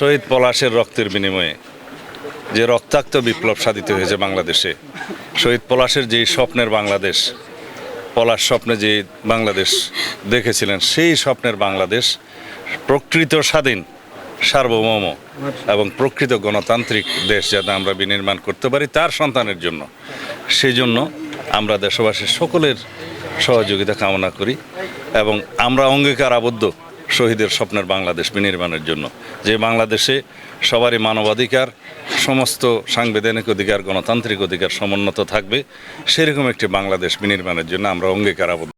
শহীদ পলাশের রক্তের বিনিময়ে যে রক্তাক্ত বিপ্লব সাধিত হয়েছে বাংলাদেশে শহীদ পলাশের যেই স্বপ্নের বাংলাদেশ, পলাশ স্বপ্নে যে বাংলাদেশ দেখেছিলেন, সেই স্বপ্নের বাংলাদেশ প্রকৃত স্বাধীন, সার্বভৌম এবং প্রকৃত গণতান্ত্রিক দেশ যাতে আমরা বিনির্মাণ করতে পারি তার সন্তানের জন্য। সেই জন্য আমরা দেশবাসীর সকলের সহযোগিতা কামনা করি এবং আমরা অঙ্গীকার আবদ্ধ শহীদের স্বপ্নের বাংলাদেশ বিনির্মাণের জন্য। যে বাংলাদেশে সবারই মানবাধিকার, সমস্ত সাংবিধানিক অধিকার, গণতান্ত্রিক অধিকার সমুন্নত থাকবে, সেরকম একটি বাংলাদেশ বিনির্মাণের জন্য আমরা অঙ্গীকার আবদ্ধ